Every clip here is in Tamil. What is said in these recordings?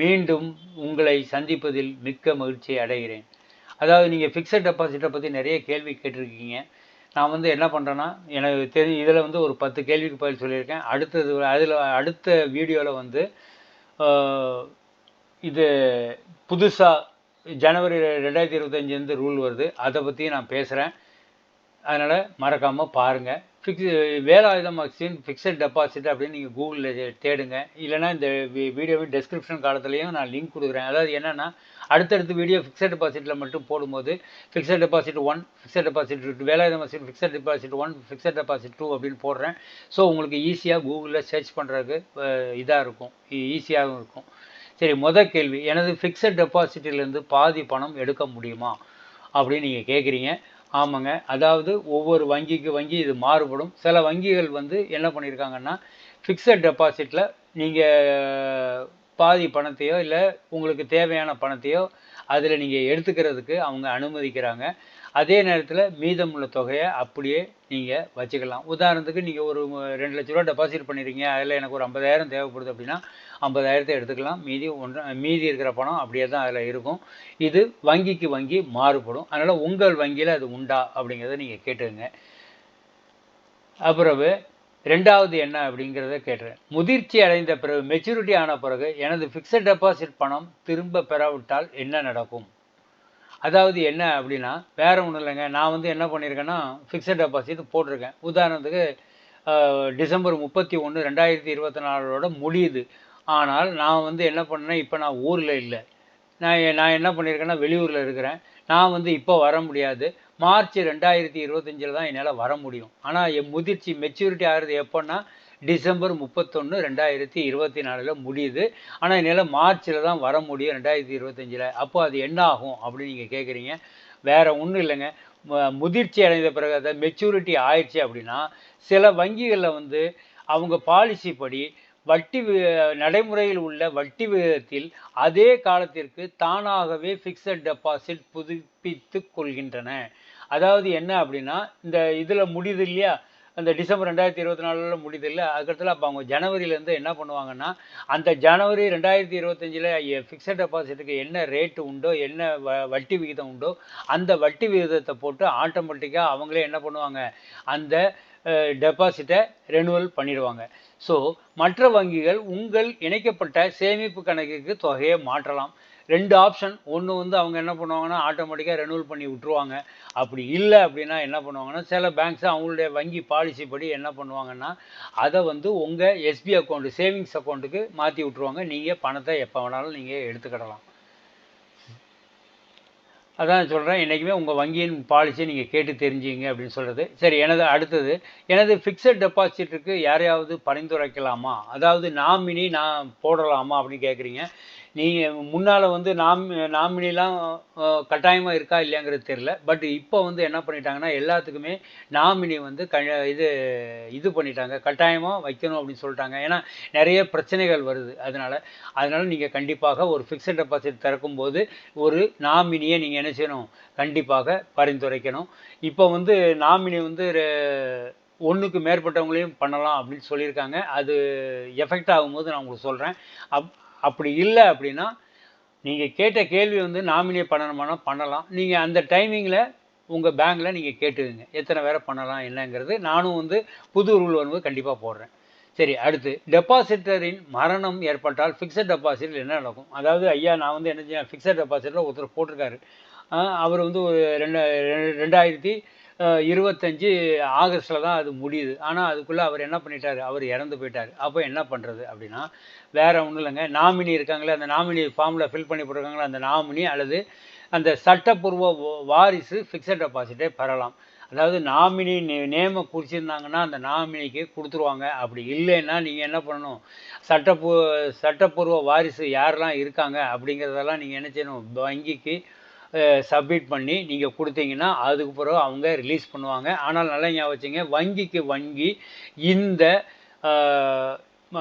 மீண்டும் உங்களை சந்திப்பதில் மிக்க மகிழ்ச்சி அடைகிறேன். அதாவது நீங்கள் ஃபிக்ஸட் டெபாசிட்டை பற்றி நிறைய கேள்வி கேட்டிருக்கீங்க. நான் வந்து என்ன பண்ணுறேன்னா எனக்கு தெரியும் இதில் வந்து ஒரு பத்து கேள்விக்கு பதில் சொல்லியிருக்கேன். அடுத்தது அதில் அடுத்த வீடியோவில் வந்து இது புதுசாக ஜனவரி ரெண்டாயிரத்தி இருபத்தஞ்சிலேருந்து ரூல் வருது. அதை பற்றி நான் பேசுகிறேன் அதனால் மறக்காமல் பாருங்கள் fix Velayudham Ashwin fixed deposit அப்படின்னு நீங்கள் கூகுளில் தேடுங்க. இல்லைனா இந்த வீடியோவின் டெஸ்கிரிப்ஷன் காலத்துலேயும் நான் லிங்க் கொடுக்குறேன். அதாவது என்னென்னா அடுத்தடுத்த வீடியோ ஃபிக்ஸட் டெபாசிட்டில் மட்டும் போடும்போது fixed deposit one fixed deposit two Velayudham Ashwin fixed deposit one fixed deposit two அப்படின்னு போடுறேன். ஸோ உங்களுக்கு ஈஸியாக கூகுளில் சர்ச் பண்ணுறதுக்கு இதாக இருக்கும். E, ஈஸியாகவும் இருக்கும். சரி முதல் கேள்வி. எனது ஃபிக்ஸட் டெபாசிட்டிலேருந்து பாதி பணம் எடுக்க முடியுமா? அப்படின்னு நீங்கள் கேட்குறீங்க ஆமாங்க. அதாவது ஒவ்வொரு வங்கிக்கு வங்கி இது மாறுபடும். சில வங்கிகள் வந்து என்ன பண்ணியிருக்காங்கன்னா ஃபிக்ஸட் டெபாசிட்டில் நீங்கள் பாதி பணத்தையோ இல்லை உங்களுக்கு தேவையான பணத்தையோ அதில் நீங்கள் எடுத்துக்கிறதுக்கு அவங்க அனுமதிக்கிறாங்க. அதே நேரத்தில் மீதம் உள்ள தொகையை அப்படியே நீங்கள் வச்சுக்கலாம். உதாரணத்துக்கு நீங்கள் ஒரு ரெண்டு லட்ச ரூபா டெபாசிட் பண்ணிடுறீங்க அதில் எனக்கு ஒரு ஐம்பதாயிரம் தேவைப்படுது அப்படின்னா ஐம்பதாயிரத்தை எடுத்துக்கலாம். மீதி ஒன்று மீதி இருக்கிற பணம் அப்படியே தான் அதில் இருக்கும். இது வங்கிக்கு வங்கி மாறுபடும். அதனால் உங்கள் வங்கியில் அது உண்டா அப்படிங்கிறத நீங்கள் கேட்டுங்க அப்புறவு ரெண்டாவது என்ன அப்படிங்கிறத கேட்டுறேன். முதிர்ச்சி அடைந்த பிறகு மெச்சூரிட்டி ஆன பிறகு எனது ஃபிக்ஸட் டெபாசிட் பணம் திரும்ப பெறாவிட்டால் என்ன நடக்கும்? அதாவது என்ன அப்படின்னா வேறு ஒன்றும் இல்லைங்க. நான் வந்து என்ன பண்ணியிருக்கேன்னா ஃபிக்ஸட் டெபாசிட் போட்டிருக்கேன். உதாரணத்துக்கு டிசம்பர் முப்பத்தி ஒன்று ரெண்டாயிரத்தி இருபத்தி நாலோட முடியுது. ஆனால் நான் வந்து என்ன பண்ணேன் இப்போ நான் ஊரில் இல்லை. நான் நான் என்ன பண்ணியிருக்கேன்னா வெளியூரில் இருக்கிறேன். நான் வந்து இப்போ வர முடியாது. மார்ச் ரெண்டாயிரத்தி இருபத்தஞ்சில் தான் என்னால் வர முடியும். ஆனால் என் முதிர்ச்சி மெச்சூரிட்டி ஆகிறது எப்போன்னா டிசம்பர் முப்பத்தொன்று ரெண்டாயிரத்தி இருபத்தி நாலில் முடியுது. ஆனால் என்னால் மார்ச்சில் தான் வர முடியும் ரெண்டாயிரத்தி இருபத்தஞ்சில். அப்போ அது என்ன ஆகும் அப்படின்னு நீங்கள் கேட்குறீங்க வேறு ஒன்றும் இல்லைங்க. முதிர்ச்சி அடைந்த பிறகு அதை மெச்சூரிட்டி ஆயிடுச்சு அப்படின்னா சில வங்கிகளில் வந்து அவங்க பாலிசி படி வட்டி நடைமுறையில் உள்ள வட்டி விகிதத்தில் அதே காலத்திற்கு தானாகவே ஃபிக்ஸட் டெபாசிட் புதுப்பித்து கொள்கின்றன. அதாவது என்ன அப்படின்னா இந்த இதில் முடியுது இல்லையா? அந்த டிசம்பர் ரெண்டாயிரத்தி இருபத்தி நாலில் முடியுது அதுக்கடுத்துல அப்போ அவங்க ஜனவரியிலேருந்து என்ன பண்ணுவாங்கன்னா அந்த ஜனவரி ரெண்டாயிரத்தி இருபத்தஞ்சில் ஃபிக்ஸட் டெபாசிட்டுக்கு என்ன ரேட்டு உண்டோ என்ன வ வட்டி விகிதம் உண்டோ அந்த வட்டி விகிதத்தை போட்டு ஆட்டோமேட்டிக்காக அவங்களே என்ன பண்ணுவாங்க? அந்த டெபாசிட்டை ரெனுவல் பண்ணிடுவாங்க. ஸோ மற்ற வங்கிகள் உங்கள் இணைக்கப்பட்ட சேமிப்பு கணக்குக்கு தொகையை மாற்றலாம். ரெண்டு ஆப்ஷன் ஒன்று வந்து அவங்க என்ன பண்ணுவாங்கன்னா ஆட்டோமேட்டிக்காக ரெனுவல் பண்ணி விட்ருவாங்க அப்படி இல்லை அப்படின்னா என்ன பண்ணுவாங்கன்னா சில பேங்க்ஸ் அவங்களுடைய வங்கி பாலிசி படி என்ன பண்ணுவாங்கன்னா அதை வந்து உங்கள் எஸ்பி அக்கௌண்ட்டு சேவிங்ஸ் அக்கௌண்ட்டுக்கு மாற்றி விட்ருவாங்க நீங்கள் பணத்தை எப்போ வேணாலும் நீங்கள் எடுத்துக்கிடலாம். அதான் சொல்கிறேன் என்றைக்குமே உங்கள் வங்கியின் பாலிசியை நீங்கள் கேட்டு தெரிஞ்சுங்க அப்படின்னு சொல்கிறது சரி எனது அடுத்தது. எனது ஃபிக்ஸட் டெபாசிட்டுக்கு யாரையாவது பரிந்துரைக்கலாமா? அதாவது நாமினி நான் போடலாமா அப்படின்னு கேட்குறீங்க நீங்கள் முன்னால் வந்து நாம் நாமினிலாம் கட்டாயமாக இருக்கா இல்லையாங்கிறது தெரில பட் இப்போ வந்து என்ன பண்ணிட்டாங்கன்னா எல்லாத்துக்குமே நாமினி வந்து க இது இது பண்ணிட்டாங்க. கட்டாயமாக வைக்கணும் அப்படின்னு சொல்லிட்டாங்க. ஏன்னா நிறைய பிரச்சனைகள் வருது அதனால். அதனால் நீங்கள் கண்டிப்பாக ஒரு ஃபிக்ஸட் டெபாசிட் திறக்கும்போது ஒரு நாமினியை நீங்கள் என்ன செய்யணும்? கண்டிப்பாக பரிந்துரைக்கணும். இப்போ வந்து நாமினி வந்து ஒன்றுக்கு மேற்பட்டவங்களையும் பண்ணலாம் அப்படின்னு சொல்லியிருக்காங்க. அது எஃபெக்ட் ஆகும்போது நான் உங்களுக்கு சொல்கிறேன் அப் அப்படி இல்லை அப்படின்னா நீங்கள் கேட்ட கேள்வி வந்து நாமினே பண்ணணுமானா பண்ணலாம். நீங்கள் அந்த டைமிங்கில் உங்கள் பேங்கில் நீங்கள் கேட்டுக்குங்க. எத்தனை பேரை பண்ணலாம் என்னங்கிறது நானும் வந்து புது ரூல் வரும்போது கண்டிப்பாக போடுறேன். சரி அடுத்து. டெபாசிட்டரின் மரணம் ஏற்பட்டால் ஃபிக்ஸட் டெபாசிட்டில் என்ன நடக்கும்? அதாவது ஐயா நான் வந்து என்ன செய்ய ஃபிக்ஸட் டெபாசிட்டில் ஒருத்தர் போட்டிருக்காரு. அவர் வந்து ஒரு ரெண்டு ரெண்டாயிரத்தி இருபத்தஞ்சி ஆகஸ்ட்டில் தான் அது முடியுது. ஆனால் அதுக்குள்ளே அவர் என்ன பண்ணிட்டார்? அவர் இறந்து போயிட்டார். அப்போ என்ன பண்ணுறது அப்படின்னா வேறு ஒன்றும் இல்லைங்க. நாமினி இருக்காங்களே அந்த நாமினி ஃபார்மில் ஃபில் பண்ணி போட்டிருக்காங்களே அந்த நாமினி அல்லது அந்த சட்டப்பூர்வ வாரிசு ஃபிக்ஸட் டெபாசிட்டே பெறலாம். அதாவது நாமினி நே நேமை குறிச்சிருந்தாங்கன்னா அந்த நாமினிக்கு கொடுத்துருவாங்க. அப்படி இல்லைன்னா நீங்கள் என்ன பண்ணணும்? சட்டப்பூ சட்டப்பூர்வ வாரிசு யாரெல்லாம் இருக்காங்க அப்படிங்கிறதெல்லாம் நீங்கள் என்ன செய்யணும்? வங்கிக்கு சப்மிட் பண்ணி நீங்கள் கொடுத்தீங்கன்னா அதுக்கு பிறகு அவங்க ரிலீஸ் பண்ணுவாங்க. ஆனால் நல்லா ஞாபகம் வச்சுங்க வங்கிக்கு வங்கி இந்த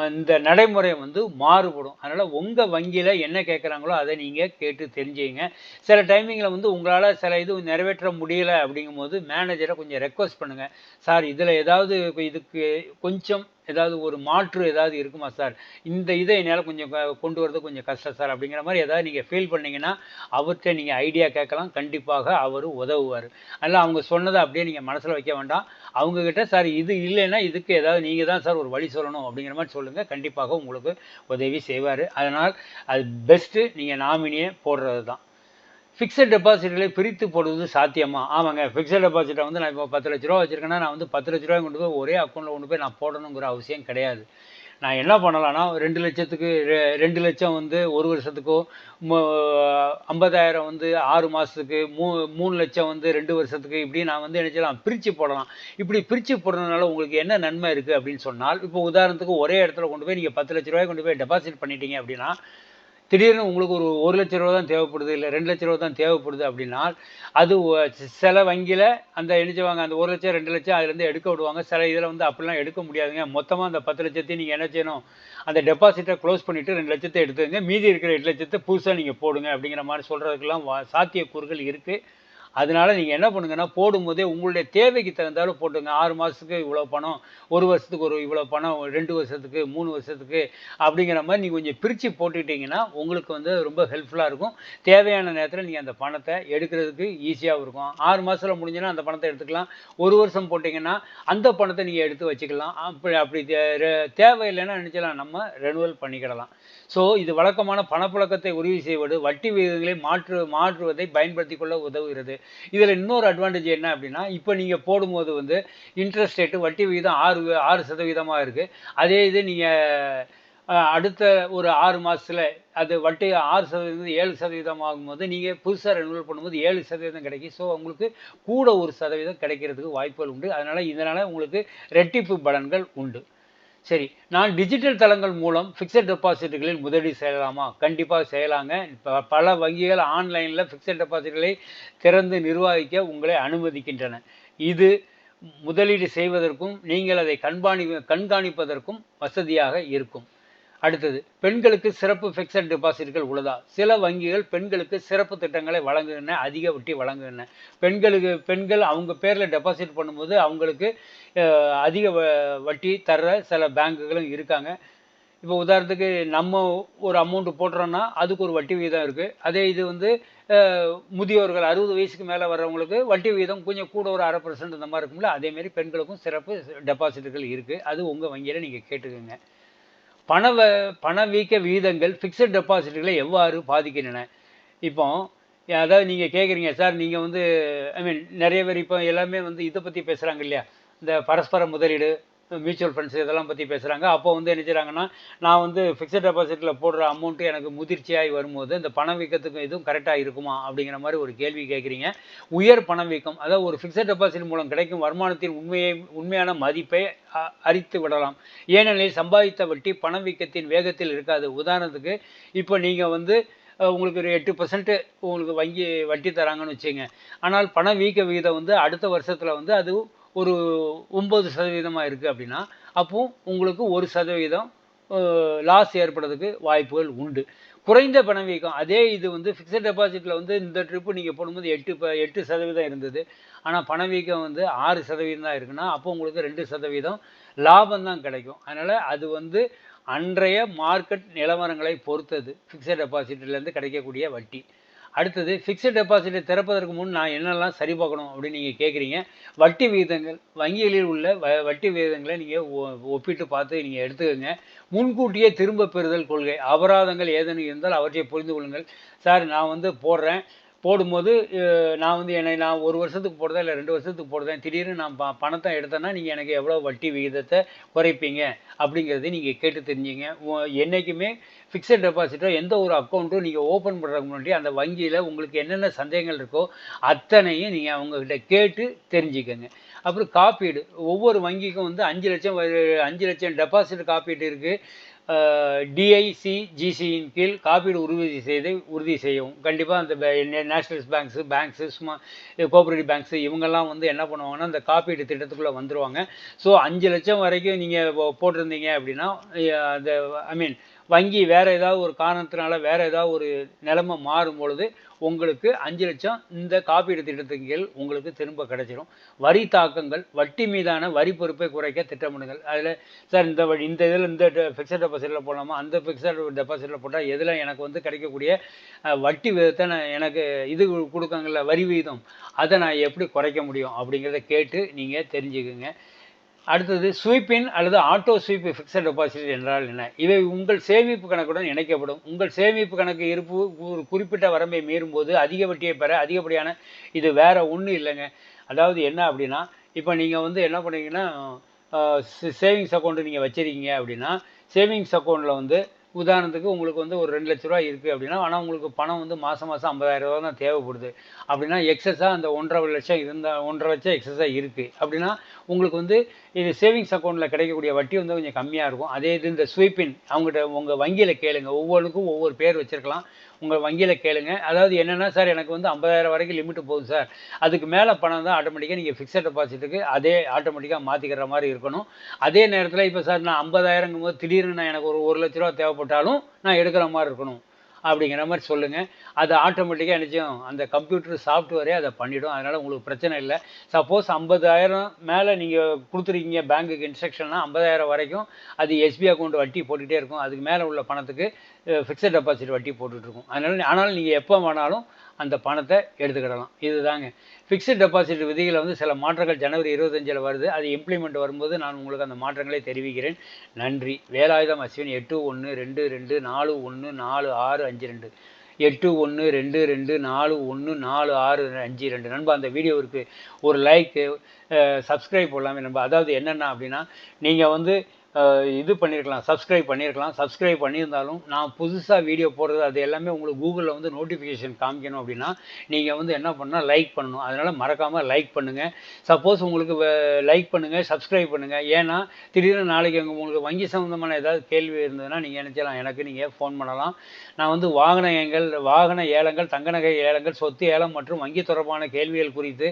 இந்த நடைமுறை வந்து மாறுபடும். அதனால் உங்கள் வங்கியில் என்ன கேட்குறாங்களோ அதை நீங்கள் கேட்டு தெரிஞ்சுங்க. சில டைமிங்கில் வந்து உங்களால் சில இது நிறைவேற்ற முடியலை அப்படிங்கும்போது மேனேஜரை கொஞ்சம் ரெக்வஸ்ட் பண்ணுங்கள் சார் இதில் ஏதாவது இதுக்கு கொஞ்சம் ஏதாவது ஒரு மாற்று ஏதாவது இருக்குமா சார்? இந்த இதை என்னால் கொஞ்சம் கொண்டு வரது கொஞ்சம் கஷ்டம் சார். அப்படிங்கிற மாதிரி ஏதாவது நீங்கள் ஃபீல் பண்ணிங்கன்னா அவர்கிட்ட நீங்கள் ஐடியா கேட்கலாம். கண்டிப்பாக அவர் உதவுவார். அதனால் அவங்க சொன்னதை அப்படியே நீங்கள் மனசில் வைக்க வேண்டாம். அவங்கக்கிட்ட சார் இது இல்லைன்னா இதுக்கு ஏதாவது நீங்கள் தான் சார் ஒரு வழி சொல்லணும் அப்படிங்கிற மாதிரி சொல்லுங்கள் கண்டிப்பாக உங்களுக்கு உதவி செய்வார். அதனால் அது பெஸ்ட்டு நீங்கள் நாமினியே போடுறது தான் ஃபிக்ஸட் டெபாசிட்களை பிரித்து போடுவது சாத்தியமா? ஆமாங்க ஃபிக்ஸட் டெபாசிட்டை வந்து நான் இப்போ பத்து லட்ச ரூபா வச்சுருக்கேன்னா நான் வந்து பத்து லட்ச ரூபாய் கொண்டு போய் ஒரே அக்கௌண்ட்டில் கொண்டு போய் நான் போடணுங்கிற அவசியம் கிடையாது. நான் என்ன பண்ணலான்னா ரெண்டு லட்சத்துக்கு ரெண்டு லட்சம் வந்து ஒரு வருஷத்துக்கோ ஐம்பதாயிரம் வந்து ஆறு மாதத்துக்கு மூ மூணு லட்சம் வந்து ரெண்டு வருஷத்துக்கு இப்படி நான் வந்து என்ன செய்யலாம் பிரித்து போடலாம். இப்படி பிரித்து போடுறதுனால உங்களுக்கு என்ன நன்மை இருக்குது அப்படின்னு சொன்னால் இப்போ உதாரணத்துக்கு ஒரே இடத்துல கொண்டு போய் நீங்கள் பத்து லட்ச ரூபாய் கொண்டு போய் டெபாசிட் பண்ணிட்டீங்க அப்படின்னா திடீர்னு உங்களுக்கு ஒரு ஒரு லட்ச ரூபா தான் தேவைப்படுது இல்லை ரெண்டு லட்ச ரூபா தான் தேவைப்படுது அப்படின்னா அது சில வங்கியில் அந்த எழுச்சுவாங்க அந்த ஒரு லட்சம் ரெண்டு லட்சம் அதுலேருந்து எடுக்க விடுவாங்க. சில இதில் வந்து அப்படிலாம் எடுக்க முடியாதுங்க. மொத்தமாக அந்த பத்து லட்சத்தையும் நீங்கள் என்ன செய்யணும்? அந்த டெபாசிட்டை க்ளோஸ் பண்ணிவிட்டு ரெண்டு லட்சத்தை எடுத்துங்க மீதி இருக்கிற எட்டு லட்சத்தை புதுசாக நீங்கள் போடுங்க அப்படிங்கிற மாதிரி சொல்கிறதுக்கெல்லாம் சாத்தியக்கூறுகள் இருக்குது அதனால நீங்கள் என்ன பண்ணுங்கன்னா போடும்போதே உங்களுடைய தேவைக்கு தகுந்தாலும் போட்டுங்க. ஆறு மாதத்துக்கு இவ்வளோ பணம் ஒரு வருஷத்துக்கு ஒரு இவ்வளோ பணம் ரெண்டு வருஷத்துக்கு மூணு வருஷத்துக்கு அப்படிங்கிற மாதிரி நீங்கள் கொஞ்சம் பிரித்து போட்டுக்கிட்டிங்கன்னா உங்களுக்கு வந்து ரொம்ப ஹெல்ப்ஃபுல்லாக இருக்கும். தேவையான நேரத்தில் நீங்கள் அந்த பணத்தை எடுக்கிறதுக்கு ஈஸியாகவும் இருக்கும். ஆறு மாதத்தில் முடிஞ்சுன்னா அந்த பணத்தை எடுத்துக்கலாம். ஒரு வருஷம் போட்டிங்கன்னா அந்த பணத்தை நீங்கள் எடுத்து வச்சுக்கலாம். அப்படி அப்படி தேவையில்லைன்னா நினச்சலாம் நம்ம ரெனுவல் பண்ணிக்கிடலாம். ஸோ இது வழக்கமான பணப்புழக்கத்தை உறுதி செய்வது வட்டி விகிதங்களை மாற்று மாற்றுவதை பயன்படுத்தி கொள்ள உதவுகிறது. இதில் இன்னொரு அட்வான்டேஜ் என்ன அப்படின்னா இப்போ நீங்கள் போடும்போது வந்து இன்ட்ரெஸ்ட் ரேட்டு வட்டி விகிதம் ஆறு ஆறு சதவீதமாக இருக்குது அதே இது நீங்கள் அடுத்த ஒரு ஆறு மாதத்தில் அது வட்டி ஆறு சதவீதம் ஏழு சதவீதம் ஆகும்போது நீங்கள் புதுசாக ரெனுவல் பண்ணும்போது ஏழு சதவீதம் கிடைக்கும். ஸோ உங்களுக்கு கூட ஒரு சதவீதம் கிடைக்கிறதுக்கு வாய்ப்புகள் உண்டு. அதனால் இதனால் உங்களுக்கு ரெட்டிப்பு பலன்கள் உண்டு. சரி நான் டிஜிட்டல் தளங்கள் மூலம் ஃபிக்ஸட் டெபாசிட்டுகளில் முதலீடு செய்யலாமா? கண்டிப்பாக செய்யலாங்க. இப்போ பல வங்கிகள் ஆன்லைனில் ஃபிக்ஸட் டெபாசிட்களை திறந்து நிர்வகிக்க உங்களை அனுமதிக்கின்றன. இது முதலீடு செய்வதற்கும் நீங்கள் அதை கண்காணி கண்காணிப்பதற்கும் வசதியாக இருக்கும். அடுத்தது பெண்களுக்கு சிறப்பு ஃபிக்ஸட் டெபாசிட்கள் உள்ளதா? சில வங்கிகள் பெண்களுக்கு சிறப்பு திட்டங்களை வழங்குகின்றன அதிக வட்டி வழங்குகின்றன. பெண்களுக்கு பெண்கள் அவங்க பேரில் டெபாசிட் பண்ணும்போது அவங்களுக்கு அதிக வட்டி தர்ற சில பேங்குகளும் இருக்காங்க. இப்போ உதாரணத்துக்கு நம்ம ஒரு அமௌண்ட்டு போடுறோன்னா அதுக்கு ஒரு வட்டி விகிதம் இருக்குது அதே இது வந்து முதியோர்கள் அறுபது வயசுக்கு மேலே வர்றவங்களுக்கு வட்டி விகிதம் கொஞ்சம் கூட ஒரு அரை பர்சன்ட் இந்த மாதிரி இருக்கும்ல அதேமாரி பெண்களுக்கும் சிறப்பு டெபாசிட்டுகள் இருக்குது அது உங்கள் வங்கியில் நீங்கள் கேட்டுக்கோங்க. பண பணவீக்க விகிதங்கள் ஃபிக்ஸட் டெபாசிட்களை எவ்வாறு பாதிக்கின்றன? இப்போ அதாவது நீங்கள் கேட்குறீங்க சார் நீங்கள் வந்து ஐ மீன் நிறைய பேர் இப்போ எல்லாமே வந்து இதை பற்றி பேசுகிறாங்க இல்லையா? இந்த பரஸ்பர முதலீடு மியூச்சுவல் ஃபண்ட்ஸ் இதெல்லாம் பற்றி பேசுகிறாங்க அப்போ வந்து என்ன செய்கிறாங்கன்னா நான் வந்து ஃபிக்ஸட் டெபாசிட்டில் போடுற அமௌண்ட்டு எனக்கு முதிர்ச்சியாகி வரும்போது இந்த பணவீக்கத்துக்கும் எதுவும் கரெக்டாக இருக்குமா அப்படிங்கிற மாதிரி ஒரு கேள்வி கேட்குறீங்க உயர் பணவீக்கம் அதாவது ஒரு ஃபிக்ஸட் டெபாசிட் மூலம் கிடைக்கும் வருமானத்தின் உண்மையை உண்மையான மதிப்பை அரித்து விடலாம். ஏனெனில் சம்பாதித்த வட்டி பணவீக்கத்தின் வேகத்தில் இருக்காது. உதாரணத்துக்கு இப்போ நீங்கள் வந்து உங்களுக்கு ஒரு எட்டு பர்சன்ட்டு உங்களுக்கு வங்கி வட்டி தராங்கன்னு வச்சுங்க ஆனால் பண வீக்க விகிதம் வந்து அடுத்த வருஷத்தில் வந்து அது ஒரு ஒம்பது சதவீதமாக இருக்குது அப்படின்னா அப்போ உங்களுக்கு ஒரு சதவீதம் லாஸ் ஏற்படுறதுக்கு வாய்ப்புகள் உண்டு. குறைந்த பணவீக்கம் அதே இது வந்து ஃபிக்ஸட் டெபாசிட்டில் வந்து இந்த ட்ரிப்பு நீங்கள் போடும்போது எட்டு ப எட்டு சதவீதம் இருந்தது. ஆனால் பணவீக்கம் வந்து ஆறு சதவீதம் தான் இருக்குன்னா அப்போ உங்களுக்கு ரெண்டு சதவீதம் லாபம் தான் கிடைக்கும். அதனால் அது வந்து அன்றைய மார்க்கெட் நிலவரங்களை பொறுத்தது. ஃபிக்ஸட் டெபாசிட்லேருந்து கிடைக்கக்கூடிய வட்டி. அடுத்தது ஃபிக்ஸட் டெபாசிட்டை திறப்பதற்கு முன் நான் என்னெல்லாம் சரி பார்க்கணும் அப்படின்னு நீங்கள் கேட்குறீங்க வட்டி விகிதங்கள் வங்கிகளில் உள்ள வ வட்டி விகிதங்களை நீங்கள் ஒப்பிட்டு பார்த்து நீங்கள் எடுத்துக்கோங்க. முன்கூட்டியே திரும்ப பெறுதல் கொள்கை. அபராதங்கள் ஏதேனும் இருந்தால் அவற்றை புரிந்து கொள்ளுங்கள். சார் நான் வந்து போடுறேன். போடும்போது நான் வந்து என்னை நான் ஒரு வருஷத்துக்கு போடுறதா இல்லை ரெண்டு வருஷத்துக்கு போடுறேன் திடீர்னு நான் ப பணத்தை எடுத்தேன்னா நீங்கள் எனக்கு எவ்வளோ வட்டி விகிதத்தை குறைப்பீங்க? அப்படிங்கிறத நீங்கள் கேட்டு தெரிஞ்சுங்க. என்றைக்குமே என்னைக்குமே ஃபிக்ஸட் டெபாசிட்டோ எந்த ஒரு அக்கௌண்ட்டும் நீங்கள் ஓப்பன் பண்ணுறதுக்கு முன்னாடி அந்த வங்கியில் உங்களுக்கு என்னென்ன சந்தேகங்கள் இருக்கோ அத்தனையும் நீங்கள் அவங்கக்கிட்ட கேட்டு தெரிஞ்சுக்கங்க. அப்புறம் காப்பீடு. ஒவ்வொரு வங்கிக்கும் வந்து அஞ்சு லட்சம் அஞ்சு லட்சம் டெபாசிட் காப்பீடு இருக்குது டிஐசி ஜிசியின் கீழ் காப்பீடு உறுதி செய்து உறுதி செய்யவும். கண்டிப்பாக அந்த நேஷனல்ஸ் பேங்க்ஸு பேங்க்ஸு சும்மா கோஆப்ரேட்டிவ் பேங்க்ஸு இவங்கெல்லாம் வந்து என்ன பண்ணுவாங்கன்னா அந்த காப்பீடு திட்டத்துக்குள்ளே வந்துடுவாங்க ஸோ அஞ்சு லட்சம் வரைக்கும் நீங்கள் போட்டிருந்தீங்க அப்படின்னா அந்த ஐ மீன் வங்கி வேறு ஏதாவது ஒரு காரணத்தினால வேறு ஏதாவது ஒரு நிலைமை மாறும் பொழுது உங்களுக்கு அஞ்சு லட்சம் இந்த காப்பீடு திட்டத்தின் கீழ் உங்களுக்கு திரும்ப கிடைச்சிரும். வரி தாக்கங்கள் வட்டி மீதான வரி பொறுப்பை குறைக்க திட்டமிடுங்கள். அதில் சார் இந்த வழி இந்த இதில் இந்த ஃபிக்ஸட் டெபாசிட்டில் போடலாமா? அந்த ஃபிக்ஸட் டெபாசிட்டில் போட்டால் எதில் எனக்கு வந்து கிடைக்கக்கூடிய வட்டி விகிதத்தை நான் எனக்கு இது கொடுக்காங்கல்ல வரி விகிதம் அதை நான் எப்படி குறைக்க முடியும்? அப்படிங்கிறத கேட்டு நீங்கள் தெரிஞ்சுக்குங்க. அடுத்தது ஸ்வீப்பின் அல்லது ஆட்டோ ஸ்வீப் ஃபிக்ஸட் டெபாசிட் என்றால் என்ன? இவை உங்கள் சேமிப்பு கணக்குடன் இணைக்கப்படும். உங்கள் சேமிப்பு கணக்கு இருப்பு ஒரு குறிப்பிட்ட வரம்பை மீறும்போது அதிக வட்டியை பெற அதிகப்படியான இது வேறு ஒன்றும் இல்லைங்க. அதாவது என்ன அப்படின்னா இப்போ நீங்கள் வந்து என்ன பண்ணுறீங்கன்னா சேவிங்ஸ் அக்கௌண்ட்டு நீங்கள் வச்சிருக்கீங்க அப்படின்னா சேவிங்ஸ் அக்கௌண்ட்டில் வந்து உதாரணத்துக்கு உங்களுக்கு வந்து ஒரு ரெண்டு லட்ச ரூபா இருக்குது அப்படின்னா ஆனால் உங்களுக்கு பணம் வந்து மாதம் மாதம் ஐம்பதாயிரம் ரூபா தான் தேவைப்படுது. அப்படின்னா எக்ஸஸாக அந்த ஒன்றரை லட்சம் இருந்தால் ஒன்றரை லட்சம் எக்ஸஸாக இருக்குது அப்படின்னா உங்களுக்கு வந்து இது சேவிங்ஸ் அக்கௌண்ட்டில் கிடைக்கக்கூடிய வட்டி வந்து கொஞ்சம் கம்மியாக இருக்கும். அதே இது இந்த ஸ்வீப்பின் அவங்ககிட்ட உங்கள் வங்கியில் கேளுங்க. ஒவ்வொன்றுக்கும் ஒவ்வொரு பேர் வச்சுருக்கலாம். உங்கள் வங்கியில் கேளுங்க. அதாவது என்னென்னா சார் எனக்கு வந்து ஐம்பதாயிரம் வரைக்கும் லிமிட் போகுது சார். அதுக்கு மேலே பணம் தான் ஆட்டோமேட்டிக்காக நீங்கள் ஃபிக்ஸட் டெபாசிட்டுக்கு அதே ஆட்டோமேட்டிக்காக மாற்றிக்கிற மாதிரி இருக்கணும். அதே நேரத்தில் இப்போ சார் நான் ஐம்பதாயிரங்கும் போது திடீர்னு நான் எனக்கு ஒரு ஒரு லட்ச ரூபா தேவைப்படும் போட்டாலும் நான் எடுக்கிற மாதிரி இருக்கணும். அப்படிங்கிற மாதிரி சொல்லுங்கள் அது ஆட்டோமேட்டிக்காக நிச்சயம் அந்த கம்ப்யூட்டர் சாஃப்ட்வேரே அதை பண்ணிவிடும் அதனால் உங்களுக்கு பிரச்சனை இல்லை. சப்போஸ் ஐம்பதாயிரம் மேலே நீங்கள் கொடுத்துருக்கீங்க பேங்க்குக்கு இன்ஸ்ட்ரக்ஷன்னா ஐம்பதாயிரம் வரைக்கும் அது எஸ்பி அக்கௌண்ட் வட்டி போட்டுகிட்டே இருக்கும். அதுக்கு மேலே உள்ள பணத்துக்கு ஃபிக்ஸட் டெபாசிட் வட்டி போட்டுட்ருக்கும் அதனால் ஆனால் நீங்கள் எப்போ வேணாலும் அந்த பணத்தை எடுத்துக்கிடலாம். இதுதாங்க. ஃபிக்ஸட் டெபாசிட் விதிகளில் வந்து சில மாற்றங்கள் ஜனவரி இருபத்தஞ்சில் வருது. அது இம்ப்ளிமெண்ட் வரும்போது நான் உங்களுக்கு அந்த மாற்றங்களை தெரிவிக்கிறேன். நன்றி. வேலாயுதம் அஸ்வின் எட்டு ஒன்று ரெண்டு ரெண்டு நாலு ஒன்று நாலு ஆறு அஞ்சு ரெண்டு. எட்டு ஒன்று ரெண்டு ரெண்டு நாலு ஒன்று நாலு ஆறு அஞ்சு ரெண்டு. நண்பா அந்த வீடியோவுக்கு ஒரு லைக்கு சப்ஸ்கிரைப் போடலாமே நண்பா. அதாவது என்னென்ன அப்படின்னா நீங்கள் வந்து இது பண்ணியிருக்கலாம் சப்ஸ்கிரைப் பண்ணியிருக்கலாம் சப்ஸ்கிரைப் பண்ணியிருந்தாலும் நான் புதுசாக வீடியோ போடுறது அது எல்லாமே உங்களுக்கு கூகுளில் வந்து நோட்டிஃபிகேஷன் காமிக்கணும் அப்படின்னா நீங்கள் வந்து என்ன பண்ணால் லைக் பண்ணணும். அதனால் மறக்காமல் லைக் பண்ணுங்கள் சப்போஸ் உங்களுக்கு லைக் பண்ணுங்கள் சப்ஸ்கிரைப் பண்ணுங்கள் ஏன்னா திடீர்னு நாளைக்கு உங்களுக்கு வங்கி சம்மந்தமான ஏதாவது கேள்வி இருந்ததுன்னா நீங்கள் நினச்சலாம் எனக்கு நீங்கள் ஃபோன் பண்ணலாம். நான் வந்து வாகன ஏங்கள் வாகன ஏலங்கள் தங்க நகை ஏலங்கள் சொத்து ஏலம் மற்றும் வங்கி தொடர்பான கேள்விகள் குறித்து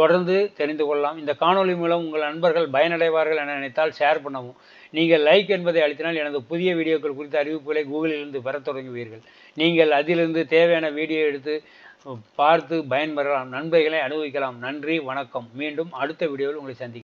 தொடர்ந்து தெரிந்து கொள்ளலாம். இந்த காணொளி மூலம் உங்கள் நண்பர்கள் பயனடைவார்கள் என நினைத்தால் ஷேர் பண்ணவும். நீங்கள் லைக் என்பதை அழுத்தினால் எனது புதிய வீடியோக்கள் குறித்த அறிவிப்புகளை கூகுளிலிருந்து பெறத் தொடங்குவீர்கள். நீங்கள் அதிலிருந்து தேவையான வீடியோ எடுத்து பார்த்து பயன்பெறலாம். நன்மைகளை அனுபவிக்கலாம். நன்றி. வணக்கம். மீண்டும் அடுத்த வீடியோவில் உங்களை சந்திக்கிறேன்.